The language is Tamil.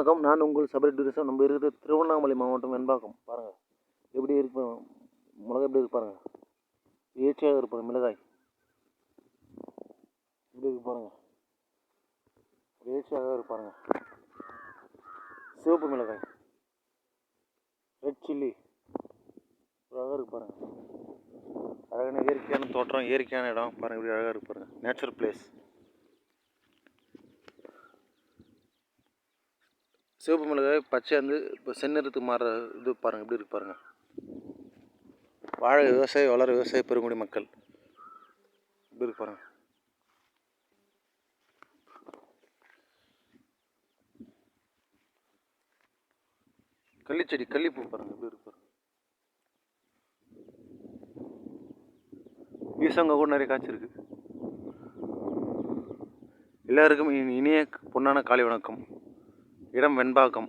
வணக்கம். நான் உங்கள் சபரி டூரிசம் நம்ம இருக்கிறது திருவண்ணாமலை மாவட்டம் வெண்பாக்கம். பாருங்கள் எப்படி இருப்போம் மிளகாய் எப்படி இருக்கு பாருங்கள் ஏச்சியாக இருப்பாங்க மிளகாய். எப்படி இருக்கு பாருங்கள் ஏச்சியாக இருப்பாருங்க சிவப்பு மிளகாய். ரெட் சில்லி அழகாக இருக்கு பாருங்கள் அழகான இயற்கையான தோற்றம் இயற்கையான இடம். பாருங்கள் இப்படி அழகாக இருக்கு பாருங்கள் நேச்சுரல் பிளேஸ் சிவப்பு மிளகாய் பச்சை வந்து இப்போ செந்நிறத்துக்கு மாறுற இது பாருங்கள் எப்படி இருக்கு பாருங்கள் வாழை விவசாயி வளர விவசாய பெருங்குடி மக்கள். எப்படி இருக்கு பாருங்கள் கள்ளிச்செடி கள்ளிப்பூ பாருங்கள் எப்படி இருக்கு பாருங்கள் ஈசங்க கூட நிறைய காய்ச்சிருக்கு எல்லாருக்கும் இனி- இனிய பொன்னான காலை வணக்கம். இடம் வெண்பாக்கம்.